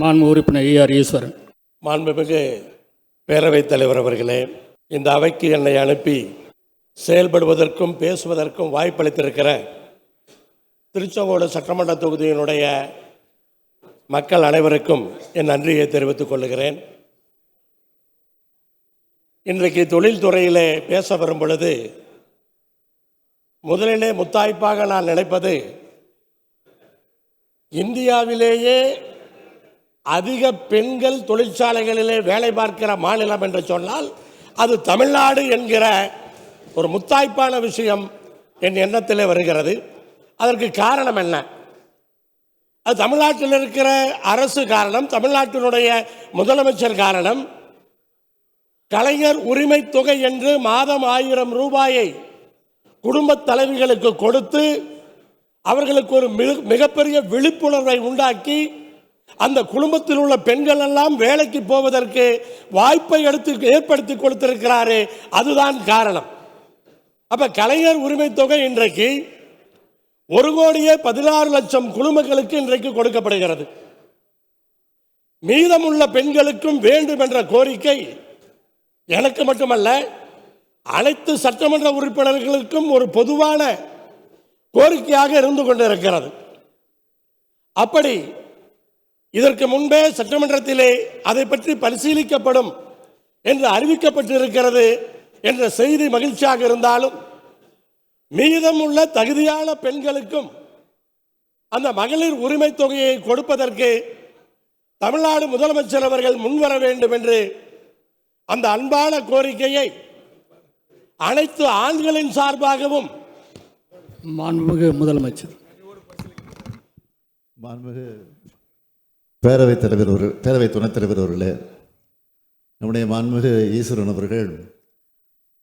மாண்பு உறுப்பினர் ஏஆர் ஈஸ்வரன். மாண்புமிகு பேரவைத் தலைவர் அவர்களே இந்த அவைக்கு என்னை அனுப்பி செயல்படுவதற்கும் பேசுவதற்கும் வாய்ப்பளித்திருக்கிற திருச்செங்கோடு சட்டமன்ற தொகுதியினுடைய மக்கள் அனைவருக்கும் என் நன்றியை தெரிவித்துக் கொள்கிறேன். இன்றைக்கு தொழில்துறையிலே பேச வரும் பொழுது முதலிலே முத்தாய்ப்பாக நான் நினைப்பது இந்தியாவிலேயே அதிக பெண்கள் தொழிற்சாலைகளிலே வேலை பார்க்கிற மாநிலம் என்று சொன்னால் அது தமிழ்நாடு என்கிற ஒரு முத்தாய்ப்பான விஷயம் என் எண்ணத்திலே வருகிறது. அதற்கு காரணம் என்ன? அது தமிழ்நாட்டில் இருக்கிற அரசு காரணம் தமிழ்நாட்டினுடைய முதலமைச்சர் காரணம். கலைஞர் உரிமை தொகை என்று மாதம் ஆயிரம் ரூபாயை குடும்பத் தலைவிகளுக்கு கொடுத்து அவர்களுக்கு ஒரு மிக மிகப்பெரிய விழிப்புணர்வை உண்டாக்கி அந்த குடும்பத்தில் உள்ள பெண்கள் எல்லாம் வேலைக்கு போவதற்கு வாய்ப்பை எடுத்து ஏற்படுத்தி கொடுத்திருக்கிறாரு அதுதான் காரணம். அப்ப கலைஞர் உரிமை தொகை இன்றைக்கு ஒரு கோடியே பதினாறு லட்சம் குடும்பங்களுக்கு இன்றைக்கு கொடுக்கப்படுகிறது. மீதமுள்ள பெண்களுக்கும் வேண்டும் என்ற கோரிக்கை எனக்கு மட்டுமல்ல அனைத்து சட்டமன்ற உறுப்பினர்களுக்கும் ஒரு பொதுவான கோரிக்கையாக இருந்து கொண்டிருக்கிறது. அப்படி இதற்கு முன்பே சட்டமன்றத்திலே அதை பற்றி பரிசீலிக்கப்படும் என்று அறிவிக்கப்பட்டிருக்கிறது என்ற செய்தி மகிழ்ச்சியாக இருந்தாலும் மீதமுள்ள தகுதியான பெண்களுக்கும் அந்த மகளிர் உரிமை தொகையை கொடுப்பதற்கு தமிழ்நாடு முதலமைச்சர் அவர்கள் முன்வர வேண்டும் என்று அந்த அன்பான கோரிக்கையை அனைத்து ஆண்களின் சார்பாகவும் மாண்புமிகு முதலமைச்சர். மாண்புமிகு பேரவைத் தலைவர் ஒரு பேரவை துணைத் தலைவர் அவர்களே நம்முடைய மாண்புமிகு ஈஸ்வரன் அவர்கள்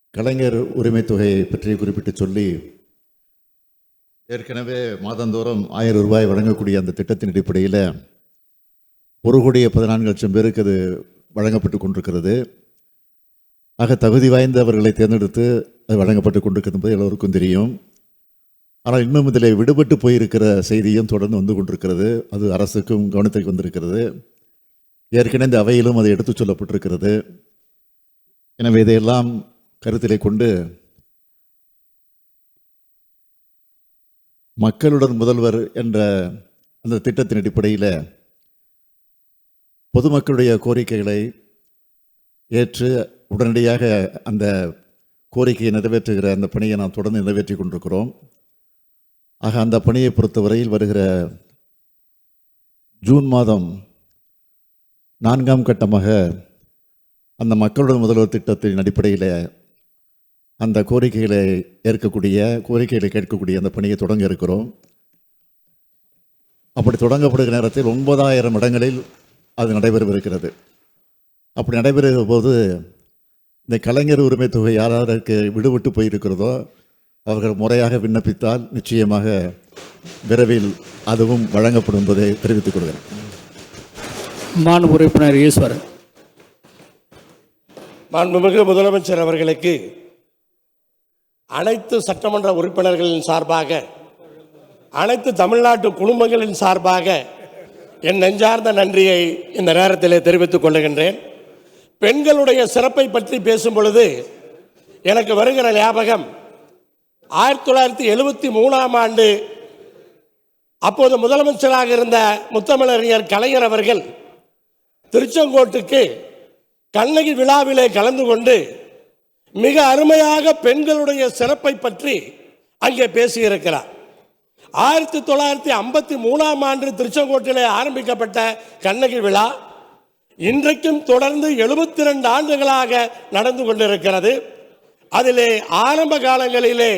கலைஞர் உரிமை தொகையை பற்றி குறிப்பிட்டு சொல்லி ஏற்கனவே மாதந்தோறும் ஆயிரம் ரூபாய் வழங்கக்கூடிய அந்த திட்டத்தின் அடிப்படையில் ஒரு கோடியே பதினான்கு லட்சம் பேருக்கு அது வழங்கப்பட்டு கொண்டிருக்கிறது. ஆக தகுதி வாய்ந்தவர்களை தேர்ந்தெடுத்து அது வழங்கப்பட்டு கொண்டிருக்கிறது என்பது எல்லோருக்கும் தெரியும். ஆனால் இன்னும் இதில் விடுபட்டு போயிருக்கிற செய்தியும் தொடர்ந்து வந்து கொண்டிருக்கிறது. அது அரசுக்கும் கவனத்திற்கு வந்திருக்கிறது. ஏற்கனவே இந்த அவையிலும் அது எடுத்துச் சொல்லப்பட்டிருக்கிறது. எனவே இதையெல்லாம் கருத்திலே கொண்டு மக்களுடன் முதல்வர் என்ற அந்த திட்டத்தின் அடிப்படையில் பொதுமக்களுடைய கோரிக்கைகளை ஏற்று உடனடியாக அந்த கோரிக்கையை நிறைவேற்றுகிற அந்த பணியை நாம் தொடர்ந்து நிறைவேற்றி கொண்டிருக்கிறோம். ஆக அந்த பணியை பொறுத்தவரையில் வருகிற ஜூன் மாதம் நான்காம் கட்டமாக அந்த மக்களுடன் முதல்வர் திட்டத்தின் அடிப்படையில் அந்த கோரிக்கைகளை ஏற்கக்கூடிய கோரிக்கைகளை கேட்கக்கூடிய அந்த பணியை தொடங்க இருக்கிறோம். அப்படி தொடங்கப்படுகிற நேரத்தில் ஒன்பதாயிரம் இடங்களில் அது நடைபெறவிருக்கிறது. அப்படி நடைபெறுகிற போது இந்த கலைஞர் உரிமை தொகை யாராருக்கு விடுபட்டு போயிருக்கிறதோ அவர்கள் முறையாக விண்ணப்பித்தால் நிச்சயமாக விரைவில் அதுவும் வழங்கப்படும் என்பதை தெரிவித்துக் கொள்கிறேன். மாண்பு உறுப்பினர் ஈஸ்வரன். மாண்புமிகு முதலமைச்சர் அவர்களுக்கு அனைத்து சட்டமன்ற உறுப்பினர்களின் சார்பாக அனைத்து தமிழ்நாட்டு குடும்பங்களின் சார்பாக என் நெஞ்சார்ந்த நன்றியை இந்த நேரத்திலே தெரிவித்துக் கொள்ளுகின்றேன். பெண்களுடைய சிறப்பை பற்றி பேசும் பொழுது எனக்கு வருகிற ஞாபகம் ஆயிரத்தி தொள்ளாயிரத்தி எழுபத்தி மூணாம் ஆண்டு அப்போது முதலமைச்சராக இருந்த முத்தமிழறிஞர் கலைஞர் அவர்கள் திருச்செங்கோட்டுக்கு கண்ணகி விழாவிலே கலந்து கொண்டு மிக அருமையாக பெண்களுடைய சிறப்பை பற்றி அங்கே பேசியிருக்கிறார். ஆயிரத்தி தொள்ளாயிரத்தி ஐம்பத்தி மூணாம் ஆண்டு திருச்செங்கோட்டிலே ஆரம்பிக்கப்பட்ட கண்ணகி விழா இன்றைக்கும் தொடர்ந்து எழுபத்தி ரெண்டு ஆண்டுகளாக நடந்து கொண்டிருக்கிறது. அதிலே ஆரம்ப காலங்களிலே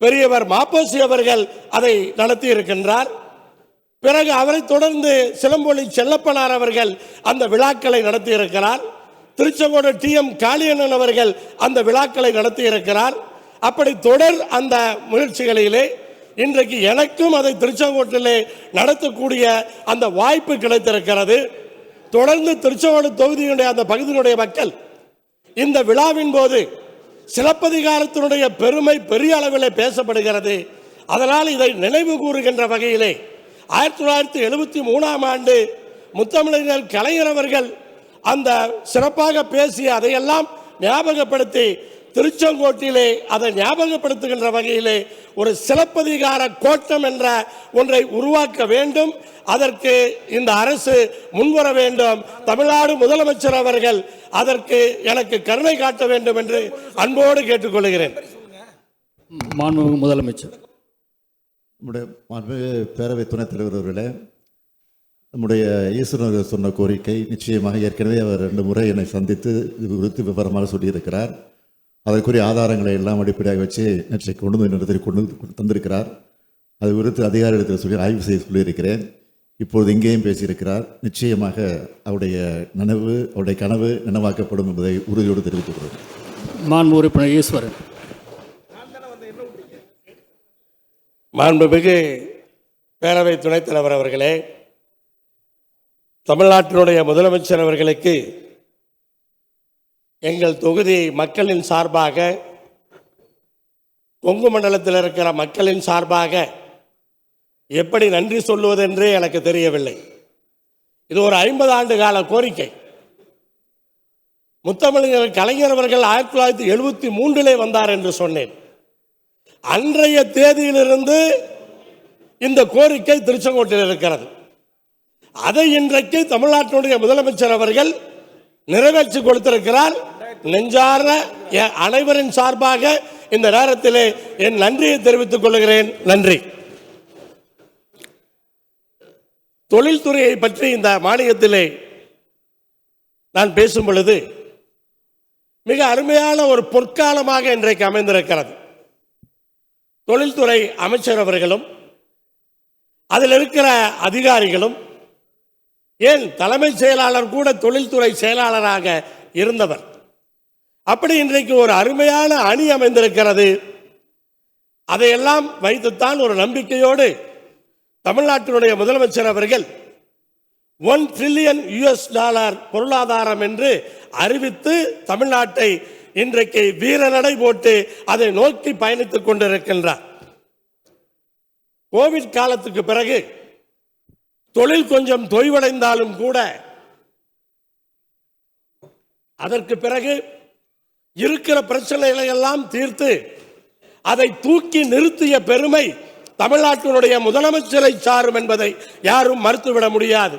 பெரியவர் மாப்போசி அவர்கள் அதை நடத்தி இருக்கின்றார் பிறகு அவரை தொடர்ந்து சிலம்பொலி செல்லப்பனார் அவர்கள் அந்த விழாக்களை நடத்தி இருக்கிறார் திருச்செங்கோடு டி எம் காளியண்ணன் அவர்கள் அந்த விழாக்களை நடத்தி இருக்கிறார் அப்படி தொடர் அந்த முயற்சிகளிலே இன்றைக்கு எனக்கும் அதை திருச்செங்கோட்டிலே நடத்தக்கூடிய அந்த வாய்ப்பு கிடைத்திருக்கிறது. தொடர்ந்து திருச்செங்கோடு தொகுதியினுடைய அந்த பகுதியினுடைய மக்கள் இந்த விழாவின் போது சிலப்பதிகாரத்தினுடைய பெருமை பெரிய அளவில் பேசப்படுகிறது. அதனால் இதை நினைவு கூறுகின்ற வகையிலே ஆயிரத்தி தொள்ளாயிரத்தி எழுபத்தி மூணாம் ஆண்டு முத்தமிழர்கள் கலைஞர் அவர்கள் அந்த சிறப்பாக பேசிய அதையெல்லாம் ஞாபகப்படுத்தி திருச்செங்கோட்டிலே அதை ஞாபகப்படுத்துகின்ற வகையிலே ஒரு சிலப்பதிகார கோட்டம் என்ற ஒன்றை உருவாக்க வேண்டும். அதற்கு இந்த அரசு முன்வர வேண்டும். தமிழ்நாடு முதலமைச்சர் அவர்கள் அதற்கு எனக்கு கருணை காட்ட வேண்டும் என்று அன்போடு கேட்டுக்கொள்கிறேன். மாண்புமிகு முதலமைச்சர். நம்முடைய மாண்புமிகு பேரவை துணைத் தலைவர் அவர்களே நம்முடைய ஈஸ்வரன் சொன்ன கோரிக்கை நிச்சயமாக ஏற்கனவே அவர் ரெண்டு முறை என்னை சந்தித்து இது குறித்து விவரமாக சொல்லியிருக்கிறார். அதற்குரிய ஆதாரங்களை எல்லாம் அடிப்படையாக வச்சு நேற்றைக்கு கொண்டு வந்து என்னிடத்தில் கொண்டு வந்து தந்திருக்கிறார். அது குறித்து அதிகாரிகளிடத்தில் சொல்லி ஆய்வு செய்து சொல்லியிருக்கிறேன். இப்பொழுது இங்கேயும் பேசியிருக்கிறார். நிச்சயமாக அவருடைய நனவு அவருடைய கனவு நினைவாக்கப்படும் என்பதை உறுதியோடு தெரிவித்துக் கொள்கிறேன். மாண்பு உறுப்பினர் ஈஸ்வரன். மாண்புமிகு பேரவை துணைத் தலைவர் அவர்களே தமிழ்நாட்டினுடைய முதலமைச்சர் அவர்களுக்கு எங்கள் தொகுதி மக்களின் சார்பாக கொங்கு மண்டலத்தில் இருக்கிற மக்களின் சார்பாக எப்படி நன்றி சொல்லுவதென்றே எனக்கு தெரியவில்லை. இது ஒரு ஐம்பது ஆண்டு கால கோரிக்கை. முத்தமிழர் கலைஞர் அவர்கள் ஆயிரத்தி தொள்ளாயிரத்தி எழுபத்தி மூன்றிலே வந்தார் என்று சொன்னேன். அன்றைய தேதியிலிருந்து இந்த கோரிக்கை திருச்செங்கோட்டில் இருக்கிறது. அதை இன்றைக்கு தமிழ்நாட்டினுடைய முதலமைச்சர் அவர்கள் நிறைவேற்றி கொடுத்திருக்கிறார். நெஞ்சார எ- அனைவரின் சார்பாக இந்த நேரத்திலே என் நன்றியை தெரிவித்துக் கொள்கிறேன். நன்றி. தொழில்துறையை பற்றி இந்த மாநிலத்திலே நான் பேசும் பொழுது மிக அருமையான ஒரு பொற்காலமாக இன்றைக்கு அமைந்திருக்கிறது. தொழில்துறை அமைச்சர் அவர்களும் அதில் இருக்கிற அதிகாரிகளும் ஏன் தலைமைச் செயலாளர் கூட தொழில்துறை செயலாளராக இருந்தவர்? அப்படி இன்றைக்கு ஒரு அருமையான அணி அமைந்திருக்கிறது. அதையெல்லாம் வைத்துத்தான் ஒரு நம்பிக்கையோடு தமிழ்நாட்டினுடைய முதலமைச்சர் அவர்கள் ஒன் ட்ரில்லியன் யுஎஸ் டாலர் பொருளாதாரம் என்று அறிவித்து தமிழ்நாட்டை இன்றைக்கு வீரநடை போட்டு அதை நோக்கி பயணித்துக் கொண்டிருக்கின்றார். கோவிட் காலத்துக்கு பிறகு தொழில் கொஞ்சம் தொய்வடைந்தாலும் கூட அதற்கு பிறகு இருக்கிற பிரச்சனைகளை எல்லாம் தீர்த்து அதை தூக்கி நிறுத்திய பெருமை தமிழ்நாட்டினுடைய முதலமைச்சரை சாரும் என்பதை யாரும் மறுத்துவிட முடியாது.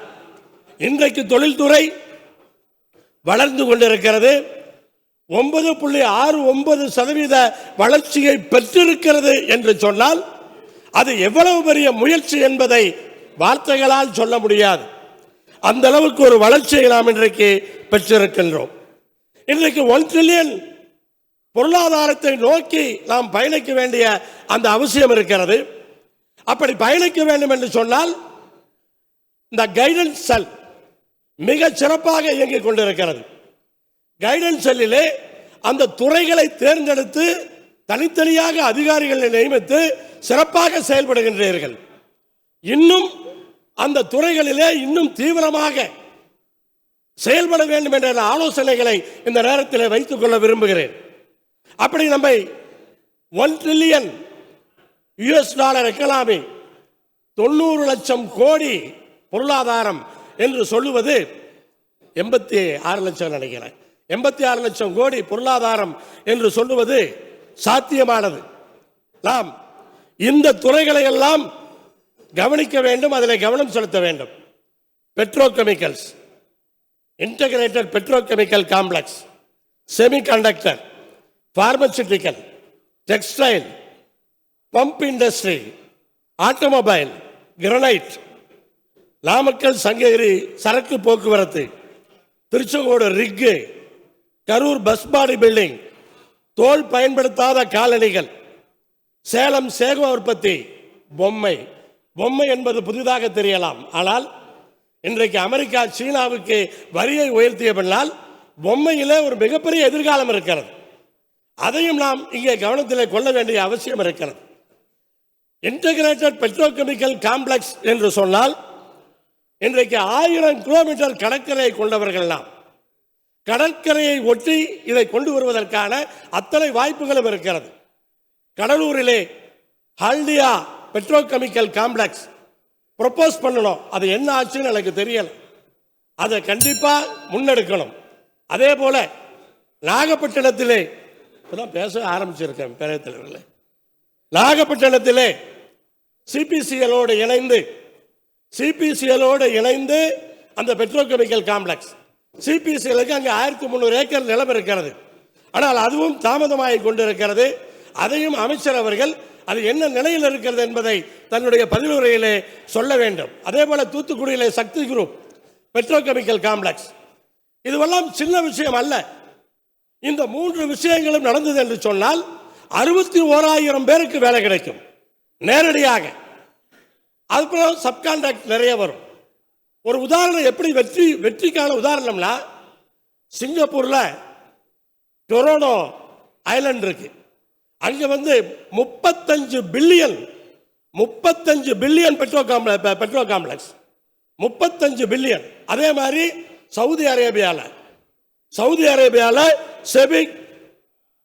இன்றைக்கு தொழில்துறை வளர்ந்து கொண்டிருக்கிறது. ஒன்பது புள்ளி ஆறு ஒன்பது சதவீத வளர்ச்சியை பெற்றிருக்கிறது என்று சொன்னால் அது எவ்வளவு பெரிய முயற்சி என்பதை வார்த்தைகளால் சொல்ல முடியாது. அந்த அளவுக்கு ஒரு வளர்ச்சியை நாம் இன்றைக்கு பெற்றிருக்கின்றோம். இன்றைக்கு ஒன் ட்ரில்லியன் பொருளாதாரத்தை நோக்கி நாம் பயணிக்க வேண்டிய அந்த அவசியம் இருக்கிறது. அப்படி பயணிக்க வேண்டும் என்று சொன்னால் இந்த கைடன்ஸ் செல் மிக சிறப்பாக இயங்கிக் கொண்டிருக்கிறது. கைடன்ஸ் செல்லிலே அந்த துறைகளை தேர்ந்தெடுத்து தனித்தனியாக அதிகாரிகளை நியமித்து சிறப்பாக செயல்படுகின்றீர்கள். இன்னும் அந்த துறைகளிலே இன்னும் தீவிரமாக செயல்பட வேண்டும் என்ற ஆலோசனைகளை இந்த நேரத்தில் வைத்துக் கொள்ள விரும்புகிறேன். அப்படி நம்மை one trillion US dollar economy தொண்ணூறு லட்சம் கோடி பொருளாதாரம் என்று சொல்லுவது எண்பத்தி ஆறு லட்சம் நினைக்கிறேன். எண்பத்தி ஆறு லட்சம் கோடி பொருளாதாரம் என்று சொல்லுவது சாத்தியமானது. நாம் இந்த துறைகளை எல்லாம் கவனிக்க வேண்டும் அதில் கவனம் செலுத்த வேண்டும். Petrochemicals integrated petrochemical complex semiconductor pharmaceutical textile pump industry automobile granite Namakkal Sankagiri சரக்கு போக்குவரத்து Tiruchengode rig Karur bus body building தோல் பயன்படுத்தாத காலணிகள். சேலம் சேக உற்பத்தி பொம்மை. பொம்மை என்பது புதிதாக தெரியலாம். ஆனால் இன்றைக்கு அமெரிக்கா சீனாவுக்கு வரியை உயர்த்திய பின்னால் பொம்மையில் ஒரு மிகப்பெரிய எதிர்காலம் இருக்கிறது. அதையும் நாம் இங்கே கவனத்தில் கொள்ள வேண்டிய அவசியம் இருக்கிறது. இன்டகிரேட்டட் பெட்ரோகெமிக்கல் காம்ப்ளெக்ஸ் என்று சொன்னால் இன்றைக்கு ஆயிரம் கிலோமீட்டர் கடற்கரையை கொண்டவர்கள் நாம். கடற்கரையை ஒட்டி இதை கொண்டு வருவதற்கான அத்தனை வாய்ப்புகளும் இருக்கிறது. கடலூரிலே ஹல்டியா பெட்ரோகெமிக்கல் காம்ப்ளெக்ஸ் ப்ரொப்போஸ் பண்ணணும். அது என்ன ஆச்சுன்னு எனக்கு தெரியல. அதை கண்டிப்பாக முன்னெடுக்கணும். அதே போல் நாகப்பட்டினத்திலே இப்போதான் பேச ஆரம்பிச்சிருக்கேன் பேரவைத் தலைவர்களே. நாகப்பட்டினத்திலே சிபிசிஎலோடு இணைந்து சிபிசிஎலோடு இணைந்து அந்த பெட்ரோகெமிக்கல் காம்ப்ளெக்ஸ் சிபிசிஎலுக்கு அங்கே ஆயிரத்தி முந்நூறு ஏக்கர் நிலம் இருக்கிறது. ஆனால் அதுவும் தாமதமாகி கொண்டிருக்கிறது. அதையும் அமைச்சர் அவர்கள் அது என்ன நிலையில் இருக்கிறது என்பதை தன்னுடைய பதிலுரையிலே சொல்ல வேண்டும். அதே போல தூத்துக்குடியிலே சக்தி குரூப் பெட்ரோகெமிக்கல் காம்ப்ளெக்ஸ். இதுவெல்லாம் சின்ன விஷயம் அல்ல. இந்த மூன்று விஷயங்களும் நடந்தது என்று சொன்னால் அறுபத்தி ஓராயிரம் பேருக்கு வேலை கிடைக்கும். நேரடியாக. அதுக்கப்புறம் சப்கான்ட்ராக்ட் நிறைய வரும். ஒரு உதாரணம் எப்படி வெற்றி வெற்றிக்கான உதாரணம்னா சிங்கப்பூரில் டொரோனோ ஐலண்ட் இருக்குது அங்கே வந்து முப்பத்தஞ்சு பில்லியன் முப்பத்தஞ்சு billion petro complex petro complex முப்பத்தஞ்சு பில்லியன். அதே மாதிரி சவுதி அரேபியாவில் சவுதி அரேபியாவில் செபிக்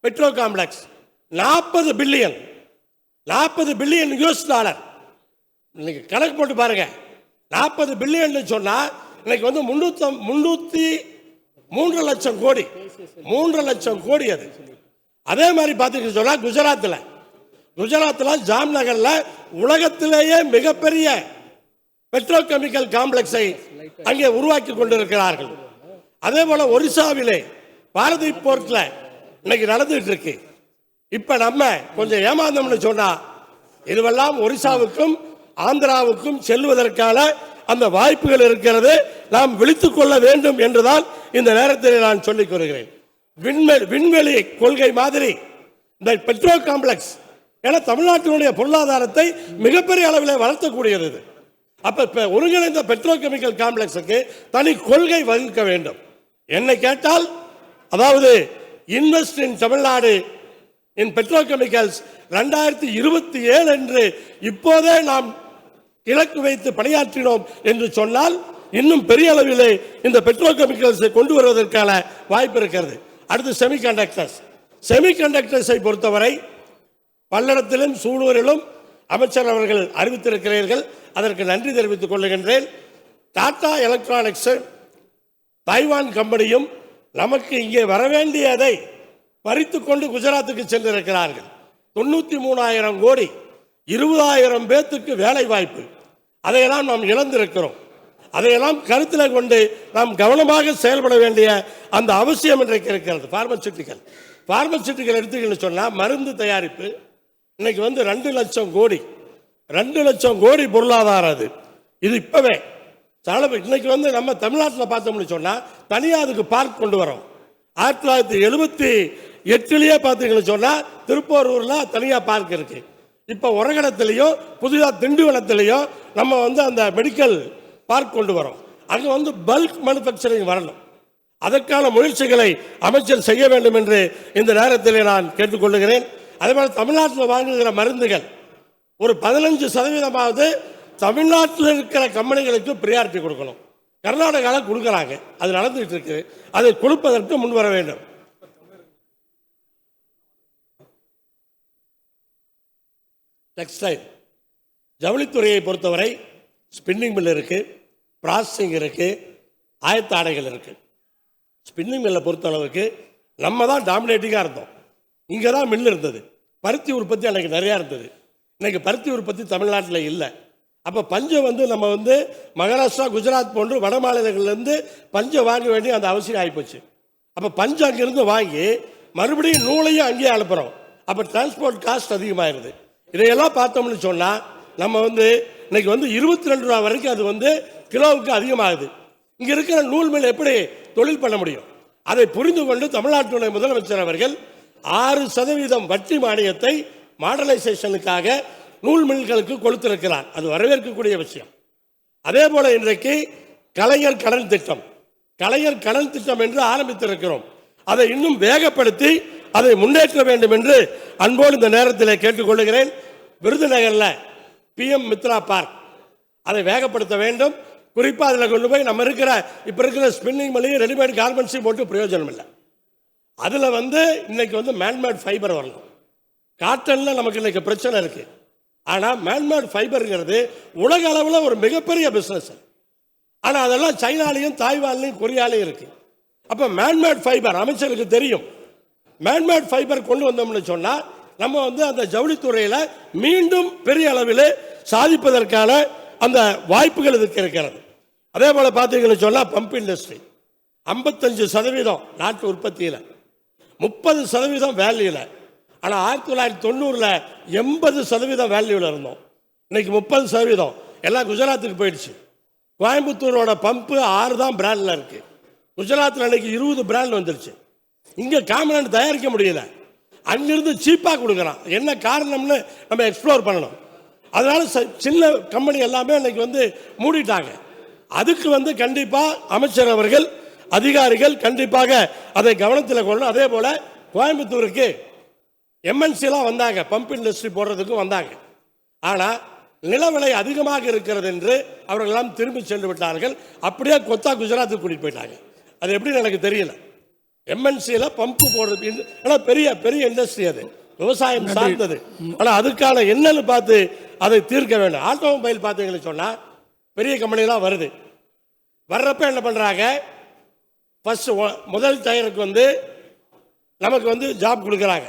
பெட்ரோ காம்ப்ளெக்ஸ் நாற்பது பில்லியன். நாற்பது பில்லியன் யூஎஸ் டாலர் இன்னைக்கு கணக்கு போட்டு பாருங்க. நாற்பது பில்லியன் சொன்னால் இன்னைக்கு வந்து முன்னூத்தி முன்னூற்றி மூன்று லட்சம் கோடி. மூன்று லட்சம் கோடி அது. அதே மாதிரி பார்த்துக்கிட்டு சொன்னால் குஜராத்தில் குஜராத்தில் ஜாம்நகர்ல உலகத்திலேயே மிகப்பெரிய பெட்ரோகெமிக்கல் காம்ப்ளெக்ஸை அங்கே உருவாக்கி கொண்டிருக்கிறார்கள். அதே போல் ஒரிசாவிலே பாரதி போர்ட்டில் இன்னைக்கு நடந்துகிட்டு இருக்கு இப்போ நம்ம கொஞ்சம் ஏமாந்தோம்னு சொன்னால் இதுவெல்லாம் ஒரிசாவுக்கும் ஆந்திராவுக்கும் செல்வதற்கான அந்த வாய்ப்புகள் இருக்கிறது. நாம் விழித்துக் கொள்ள வேண்டும் என்றுதான் இந்த நேரத்தில் நான் சொல்லிக் கொள்கிறேன் விண்வெளி விண்வெளி கொள்கை மாதிரி இந்த பெட்ரோ காம்ப்ளெக்ஸ் ஏன்னா தமிழ்நாட்டினுடைய பொருளாதாரத்தை மிகப்பெரிய அளவில் வளர்த்தக்கூடியது இது. அப்ப இப்ப ஒருங்கிணைந்த பெட்ரோ கெமிக்கல் காம்ப்ளெக்ஸுக்கு தனி கொள்கை வகுக்க வேண்டும். என்னை கேட்டால் அதாவது invest in Tamil Nadu in petrochemicals ரெண்டாயிரத்தி இருபத்தி ஏழு என்று இப்போதே நாம் இலக்கு வைத்து பணியாற்றினோம் என்று சொன்னால் இன்னும் பெரிய அளவிலே இந்த பெட்ரோ கெமிக்கல்ஸை கொண்டு வருவதற்கான வாய்ப்பு இருக்கிறது. அடுத்து செமிகண்டக்டர்ஸ் செமிகண்டக்டர்ஸை பொறுத்தவரை பல்லடத்திலும் சூலூரிலும் அமைச்சர் அவர்கள் அறிவித்திருக்கிறீர்கள். அதற்கு நன்றி தெரிவித்துக் கொள்ளுகின்றேன் டாடா எலக்ட்ரானிக்ஸ் தைவான் கம்பெனியும் நமக்கு இங்கே வரவேண்டியதை பறித்து கொண்டு குஜராத்துக்கு சென்றிருக்கிறார்கள். தொண்ணூற்றி மூணாயிரம் கோடி இருபதாயிரம் பேர்த்துக்கு வேலை வாய்ப்பு அதையெல்லாம் நாம் இழந்திருக்கிறோம். அதையெல்லாம் கருத்தில் கொண்டு நாம் கவனமாக செயல்பட வேண்டிய அந்த அவசியம் இன்றைக்கு இருக்கிறது. பார்மசூட்டிக்கல் பார்மசூட்டிக்கல் எடுத்துக்கணும்னு சொன்னால் மருந்து தயாரிப்பு. இன்னைக்கு வந்து ரெண்டு லட்சம் கோடி. ரெண்டு லட்சம் கோடி பொருளாதாரம் அது. இது இப்போவே. சாலப இன்னைக்கு வந்து நம்ம தமிழ்நாட்டில் பார்த்தோம்னு சொன்னால் தனியாக அதுக்கு பார்க் கொண்டு வரோம் ஆயிரத்தி தொள்ளாயிரத்தி எழுபத்தி எட்டுலேயே பார்த்தீங்கன்னு சொன்னால் திருப்போரூரில் தனியாக பார்க் இருக்குது இப்போ உரகடத்திலையும் புதிதாக திண்டுவனத்திலையும் நம்ம வந்து அந்த மெடிக்கல் பார்க் கொண்டு வரோம். அங்கே வந்து பல்க் மேனுஃபேக்சரிங் வரணும். அதற்கான முயற்சிகளை அமைச்சர் செய்ய வேண்டும் என்று இந்த நேரத்தில் நான் கேட்டுக்கொள்கிறேன். அதே மாதிரி தமிழ்நாட்டில் வாங்குகிற மருந்துகள் ஒரு பதினஞ்சு சதவீதமாவது தமிழ்நாட்டில் இருக்கிற கம்பெனிகளுக்கு ப்ரியாரிட்டி கொடுக்கணும். கர்நாடகாவில் கொடுக்குறாங்க. அது நடந்துகிட்டு இருக்கு. அதை கொடுப்பதற்கு முன் வர வேண்டும். டெக்ஸ்டைல் ஜவுளித்துறையை பொறுத்தவரை ஸ்பின்னிங் மில் இருக்குது ப்ராசஸிங் இருக்குது ஆயத்தாடைகள் இருக்குது ஸ்பின்னிங் மில்லை பொறுத்த அளவுக்கு நம்ம தான் டாமினேட்டிங்காக இருந்தோம். இங்கே தான் மில் இருந்தது. பருத்தி உற்பத்தி அன்னைக்கு நிறையா இருந்தது. இன்றைக்கி பருத்தி உற்பத்தி தமிழ்நாட்டில் இல்லை. அப்போ பஞ்சம் வந்து நம்ம வந்து மகாராஷ்டிரா குஜராத் போன்று வட மாநிலங்கள்லேருந்து பஞ்சம் வாங்க வேண்டிய அந்த அவசியம் ஆகிப்போச்சு அப்போ பஞ்சம் அங்கேருந்து வாங்கி மறுபடியும் நூலையும் அங்கேயே அனுப்புகிறோம் அப்போ டிரான்ஸ்போர்ட் காஸ்ட் அதிகமாகிடுது இதையெல்லாம் பார்த்தோம்னு சொன்னால் நம்ம வந்து இன்னைக்கு வந்து இருபத்தி ரெண்டு ரூபா வரைக்கும் அது வந்து கிலோவுக்கு அதிகமாகுது. இங்கே இருக்கிற நூல் மில் எப்படி தொழில் பண்ண முடியும்? அதை புரிந்து கொண்டு தமிழ்நாட்டுடைய முதலமைச்சர் அவர்கள் ஆறு சதவீதம் வட்டி மானியத்தை மாடலைசேஷனுக்காக நூல் மில்களுக்கு கொடுத்திருக்கிறார். அது வரவேற்கக்கூடிய விஷயம். அதே போல இன்றைக்கு கலைஞர் கடன் திட்டம். கலைஞர் கடன் திட்டம் என்று ஆரம்பித்திருக்கிறோம். அதை இன்னும் வேகப்படுத்தி அதை முன்னேற்ற வேண்டும் என்று அன்போடு இந்த நேரத்தில் கேட்டுக்கொள்கிறேன். விருதுநகரில் பிஎம் மித்ரா பார்க் அதை வேகப்படுத்த வேண்டும். குறிப்பாக அதில் கொண்டு போய் நம்ம இருக்கிற இப்போ இருக்கிற ஸ்பின்னிங் மலையும் ரெடிமேட் கார்மெண்ட்ஸையும் போட்டு பிரயோஜனம் இல்லை. அதில் வந்து இன்னைக்கு வந்து மேன்மேட் ஃபைபர் வரணும். காட்டனில் நமக்கு இன்னைக்கு பிரச்சனை இருக்குது ஆனால் மேன்மேட் ஃபைபருங்கிறது உலக அளவில் ஒரு மிகப்பெரிய பிஸ்னஸ் ஆனால் அதெல்லாம் சைனாலையும் தாய்வான்லையும் கொரியாலையும் இருக்குது அப்போ மேன்மேட் ஃபைபர் அமைச்சருக்கு தெரியும். மேன்மேட் ஃபைபர் கொண்டு வந்தோம்னு சொன்னால் நம்ம வந்து அந்த ஜவுளித்துறையில் மீண்டும் பெரிய அளவில் சாதிப்பதற்கான அந்த வாய்ப்புகள் இதுக்கு இருக்கிறது. அதே போல் பார்த்தீங்கன்னு சொன்னால் பம்ப் இண்டஸ்ட்ரி ஐம்பத்தஞ்சு சதவீதம் நாட்டு உற்பத்தியில். முப்பது சதவீதம் வேல்யூவில் ஆனால் ஆயிரத்தி தொள்ளாயிரத்தி தொண்ணூறில் எண்பது சதவீதம் வேல்யூவில் இருந்தோம். இன்னைக்கு முப்பது சதவீதம். எல்லாம் குஜராத்துக்கு போயிடுச்சு. கோயம்புத்தூரோட பம்பு ஆறு தான் பிராண்டில் இருக்குது குஜராத்தில் இன்னைக்கு இருபது பிராண்ட் வந்துருச்சு. இங்கே காமனண்ட் தயாரிக்க முடியல. அங்கிருந்து சீப்பாக கொடுக்குறான் என்ன காரணம்னு நம்ம எக்ஸ்ப்ளோர் பண்ணணும். அதனால ச- சின்ன கம்பெனி எல்லாமே இன்னைக்கு வந்து மூடிட்டாங்க. அதுக்கு வந்து கண்டிப்பாக அமைச்சர் அவர்கள் அதிகாரிகள் கண்டிப்பாக அதை கவனத்தில் கொள்ளணும். அதே போல் கோயம்புத்தூருக்கு எம்என்சிலாம் வந்தாங்க. பம்ப் இண்டஸ்ட்ரி போடுறதுக்கும் வந்தாங்க. ஆனால் நிலவிலை அதிகமாக இருக்கிறது என்று அவர்களெல்லாம் திரும்பி சென்று விட்டார்கள். அப்படியே கொத்தா குஜராத்துக்கு கூட்டிகிட்டு போயிட்டாங்க. அது எப்படின்னு எனக்கு தெரியல. எம்என்சியில் பம்பு போடுறது இந்த- ஆனா பெரிய பெரிய இண்டஸ்ட்ரி அது. விவசாயம் சார்ந்தது. ஆனால் அதுக்கான என்னன்னு பார்த்து அதை தீர்க்க வேண்டும். ஆட்டோமொபைல் பார்த்தீங்கன்னு சொன்னால் பெரிய கம்பெனிலாம் வருது. வர்றப்ப என்ன பண்ணுறாங்க ஃபர்ஸ்ட் முதல் டயருக்கு வந்து நமக்கு வந்து ஜாப் கொடுக்குறாங்க.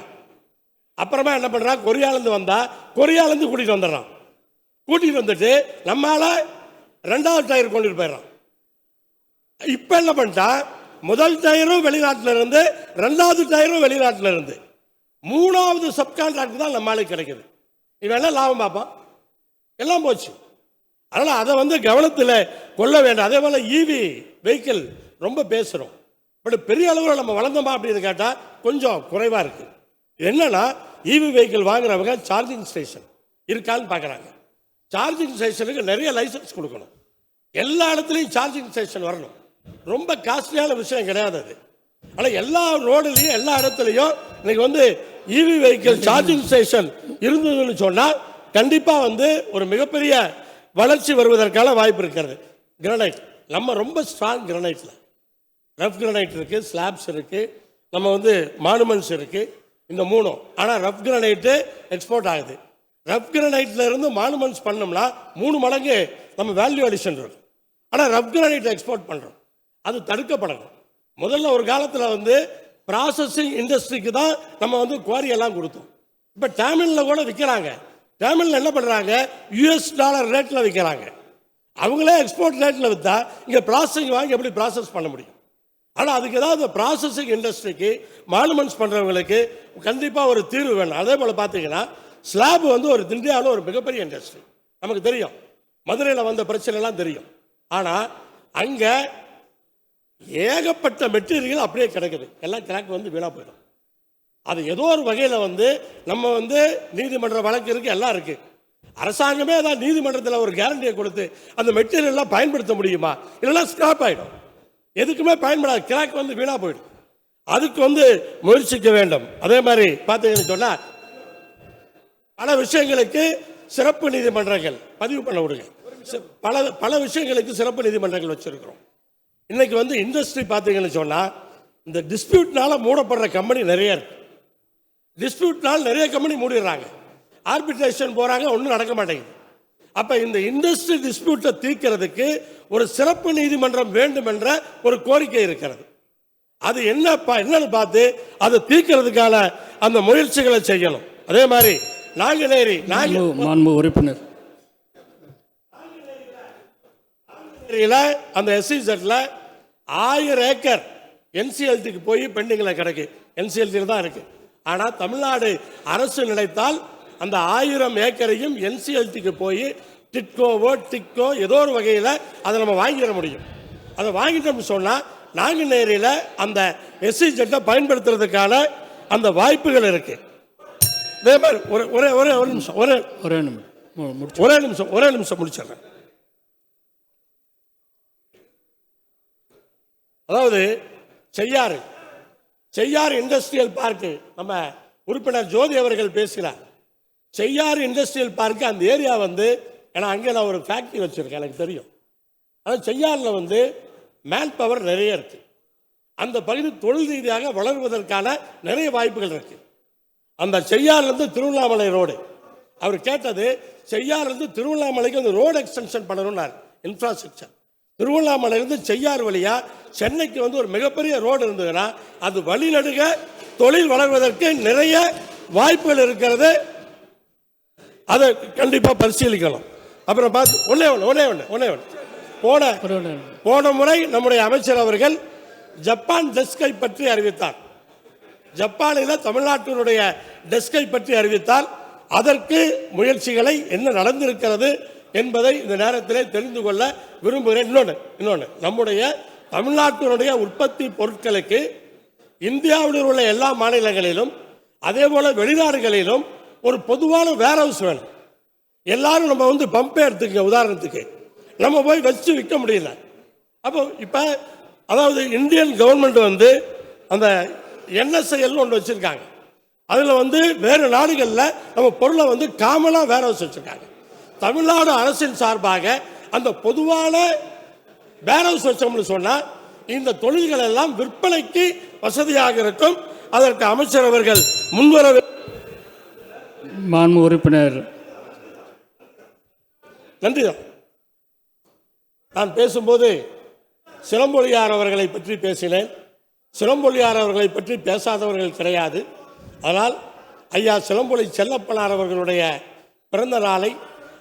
அப்புறமா என்ன பண்ணுறான் கொரியாலேருந்து வந்தா கொரியாலேருந்து கூட்டிகிட்டு வந்துடுறான். கூட்டிகிட்டு வந்துட்டு நம்மால ரெண்டாவது டயர் கொண்டுட்டு போயிடுறான். இப்போ என்ன பண்ணிட்டான்? முதல் டயரும் வெளிநாட்டில் இருந்து ரெண்டாவது டயரும் வெளிநாட்டில் இருந்து மூணாவது சப்கான்ட்ராக்ட் தான் நம்மளுக்கு கிடைக்குது. இவன் என்ன லாபம் பார்ப்பான்? எல்லாம் போச்சு. அதனால் அதை வந்து கவனத்தில் கொள்ள வேண்டாம். அதே போல் ஈவி வெஹிக்கிள் ரொம்ப பேசுகிறோம் பட் பெரிய அளவில் நம்ம வளர்ந்தோமா அப்படின்னு கேட்டால் கொஞ்சம் குறைவாக இருக்குது என்னென்னா ஈவி வெஹிக்கிள் வாங்குறவங்க சார்ஜிங் ஸ்டேஷன் இருக்கான்னு பார்க்குறாங்க சார்ஜிங் ஸ்டேஷனுக்கு நிறைய லைசன்ஸ் கொடுக்கணும். எல்லா இடத்துலையும் சார்ஜிங் ஸ்டேஷன் வரணும். ரொம்ப காஸ்ட்லியான விஷயம் கிடையாது அது. ஆனால் எல்லா ரோடுலையும் எல்லா இடத்துலையும் இன்னைக்கு வந்து இவி வெஹிக்கிள் சார்ஜிங் ஸ்டேஷன் இருந்ததுன்னு சொன்னால் கண்டிப்பாக வந்து ஒரு மிகப்பெரிய வளர்ச்சி வருவதற்கான வாய்ப்பு இருக்கிறது. கிரனைட் நம்ம ரொம்ப ஸ்ட்ராங் கிரனைட்டில் ரஃப் கிரனைட் இருக்குது ஸ்லாப்ஸ் இருக்குது நம்ம வந்து மானுமெண்ட்ஸ் இருக்குது இந்த மூணும். ஆனால் ரஃப் கிரனைட்டு எக்ஸ்போர்ட் ஆகுது. ரஃப் கிரனைட்டில் இருந்து மானுமெண்ட்ஸ் பண்ணோம்னா மூணு மடங்கு நம்ம வேல்யூ அடிஷன் இருக்கும். ஆனால் ரஃப் கிரனைட் எக்ஸ்போர்ட் பண்ணுறோம் அது தடுக்கப்படணும். முதல்ல ஒரு காலத்தில் வந்து ப்ராசஸிங் இண்டஸ்ட்ரிக்கு தான் நம்ம வந்து குவாரி எல்லாம் கொடுத்தோம். இப்போ டேமிலில் கூட விற்கிறாங்க டேமிலில் என்ன பண்ணுறாங்க யூஎஸ் டாலர் ரேட்டில் விற்கிறாங்க அவங்களே எக்ஸ்போர்ட் ரேட்டில் விற்றா இங்கே ப்ராசஸிங் வாங்கி எப்படி ப்ராசஸ் பண்ண முடியும்? ஆனால் அதுக்கு ஏதாவது ப்ராசஸிங் இண்டஸ்ட்ரிக்கு மானுமெண்ட்ஸ் பண்ணுறவங்களுக்கு கண்டிப்பாக ஒரு தீர்வு வேணும். அதே போல் பார்த்தீங்கன்னா ஸ்லாப் வந்து ஒரு இந்தியாவில் ஒரு மிகப்பெரிய இண்டஸ்ட்ரி நமக்கு தெரியும். மதுரையில் வந்த பிரச்சனைலாம் தெரியும். ஆனால் அங்கே ஏகப்பட்ட மெட்டீரியல் அப்படியே கிடக்குது. எல்லாம் கிராக் வந்து வீணாக போயிடும். அது ஏதோ ஒரு வகையில் வந்து நம்ம வந்து நீதிமன்ற வழக்கு இருக்கு எல்லாம் இருக்குது அரசாங்கமே அதான் நீதிமன்றத்தில் ஒரு கேரண்டியை கொடுத்து அந்த மெட்டீரியல்லாம் பயன்படுத்த முடியுமா? இல்லைன்னா ஸ்கிராப் ஆகிடும் எதுக்குமே பயன்படாது. கிராக் வந்து வீணாக போயிடும். அதுக்கு வந்து முயற்சிக்க வேண்டும். அதே மாதிரி பார்த்தீங்கன்னு சொன்னால் பல விஷயங்களுக்கு சிறப்பு நீதிமன்றங்கள் பதிவு பண்ண விடுங்க. பல பல விஷயங்களுக்கு சிறப்பு நீதிமன்றங்கள் வச்சுருக்கிறோம். இன்றைக்கி வந்து இண்டஸ்ட்ரி பார்த்தீங்கன்னு சொன்னால் இந்த டிஸ்பியூட்னால மூடப்படுற கம்பெனி நிறைய இருக்கு. டிஸ்பியூட்னால நிறைய கம்பெனி மூடிடுறாங்க. ஆர்பிட்ரேஷன் போகிறாங்க ஒன்றும் நடக்க மாட்டேங்குது. அப்போ இந்த இண்டஸ்ட்ரி டிஸ்பியூட்டை தீர்க்கிறதுக்கு ஒரு சிறப்பு நீதிமன்றம் வேண்டும் என்ற ஒரு கோரிக்கை இருக்கிறது. அது என்ன என்னன்னு பார்த்து அதை தீர்க்கிறதுக்கான அந்த முயற்சிகளை செய்யணும். அதே மாதிரி நாங்குநேரி நாங்க உறுப்பினர். ஏரியில் அந்த எஸ்சிசெட்டில் ஆயிரம் ஏக்கர் என்சிஎல்டிக்கு போய் பெண்டிங்கில் கிடக்கு. என்சிஎல்டியில் தான் இருக்கு. ஆனால் தமிழ்நாடு அரசு நினைத்தால் அந்த ஆயிரம் ஏக்கரையும் என்சிஎல்டிக்கு போய் டிட்கோவோ டிக்கோ ஏதோ ஒரு வகையில் அதை நம்ம வாங்கிட முடியும். அதை வாங்கிட்டோம்னு சொன்னால் நாங்குநேரியில் அந்த எஸ்சிஜெட்டை பயன்படுத்துறதுக்கான அந்த வாய்ப்புகள் இருக்கு. இதே மாதிரி ஒரு ஒரே ஒரே ஒரு நிமிஷம் ஒரே ஒரே நிமிடம் மு- முடிச்சு ஒரே நிமிஷம் ஒரே நிமிஷம் முடிச்சிடுறேன். அதாவது செய்யாறு செய்யாறு இண்டஸ்ட்ரியல் பார்க்கு நம்ம உறுப்பினர் ஜோதி அவர்கள் பேசுகிறார். செய்யாறு இண்டஸ்ட்ரியல் பார்க்கு அந்த ஏரியா வந்து ஏன்னா அங்கே நான் ஒரு ஃபேக்ட்ரி வச்சுருக்கேன் எனக்கு தெரியும். ஆனால் செய்யாறில் வந்து மேன் பவர் நிறைய இருக்கு. அந்த பகுதி தொழில் ரீதியாக வளர்வதற்கான நிறைய வாய்ப்புகள் இருக்கு. அந்த செய்யாறுலேருந்து திருவண்ணாமலை ரோடு அவர் கேட்டது செய்யாறுலேருந்து திருவண்ணாமலைக்கு அந்த ரோடு எக்ஸ்டென்ஷன் பண்ணணும்னார் இன்ஃப்ராஸ்ட்ரக்சர் திருவண்ணாமலையிலிருந்து செய்யார் வழியா சென்னைக்கு வந்து ஒரு மிகப்பெரிய ரோடு இருந்ததுன்னா அது வழிநடுக தொழில் வளர்வதற்கு நிறைய வாய்ப்புகள் இருக்கிறது. அதை கண்டிப்பா பரிசீலிக்கணும். அப்புறம் பார்த்து ஒன்னே ஒன்று ஒன்னே ஒன்று ஒன்னே ஒன்று போன ஒன்று. போன முறை நம்முடைய அமைச்சர் அவர்கள் ஜப்பான் டெஸ்கை பற்றி அறிவித்தார். ஜப்பானில் தமிழ்நாட்டினுடைய டெஸ்கை பற்றி அறிவித்தால் அதற்கு முயற்சிகளை என்ன நடந்திருக்கிறது என்பதை இந்த நேரத்தில் தெரிந்து கொள்ள விரும்புகிறேன். இன்னொன்று இன்னொன்று நம்முடைய தமிழ்நாட்டினுடைய உற்பத்தி பொருட்களுக்கு இந்தியாவில் உள்ள எல்லா மாநிலங்களிலும் அதே போல் வெளிநாடுகளிலும் ஒரு பொதுவான வேர் ஹவுஸ் வேணும். எல்லாரும் நம்ம வந்து பம்பே எடுத்துக்க உதாரணத்துக்கு. நம்ம போய் வச்சு விற்க முடியல. அப்போ இப்போ அதாவது இந்தியன் கவர்மெண்ட் வந்து அந்த என்எஸ்ஐஎல் ஒன்று வச்சுருக்காங்க. அதில் வந்து வேறு நாடுகளில் நம்ம பொருளை வந்து காமனாக வேற ஹவுஸ் வச்சுருக்காங்க. தமிழ்நாடு அரசின் சார்பாக அந்த பொதுவான ஹவுஸ் வச்சோம்னு சொன்னால் இந்த தொழில்கள் எல்லாம் விற்பனைக்கு வசதியாக இருக்கும். அதற்கு அமைச்சர் அவர்கள் முன்வர மாண்பு உறுப்பினர். நன்றி. நான் பேசும்போது சிலம்பொழியார் அவர்களை பற்றி பேசினேன். சிலம்பொழியார் அவர்களை பற்றி பேசாதவர்கள் கிடையாது. ஆனால் ஐயா சிலம்பொலி செல்லப்பனார் அவர்களுடைய பிறந்த நாளை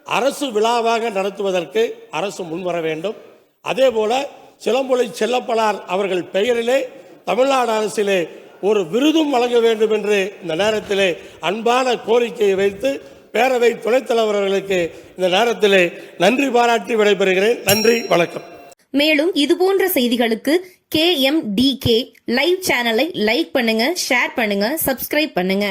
அரசு விழாவாக நடத்துவதற்கு அரசு முன்வர வேண்டும். அதே போல சிலம்பொலி செல்லப்பலார் அவர்கள் பெயரிலே தமிழ்நாடு அரசிலே ஒரு விருதும் வழங்க வேண்டும் என்று இந்த நேரத்திலே அன்பான கோரிக்கையை வைத்து பேரவை துணைத் அவர்களுக்கு இந்த நேரத்திலே நன்றி பாராட்டி விடைபெறுகிறேன். நன்றி வணக்கம். மேலும் இது போன்ற செய்திகளுக்கு K M D K live சேனலை லைக் பண்ணுங்க ஷேர் பண்ணுங்க சப்ஸ்கிரைப் பண்ணுங்க.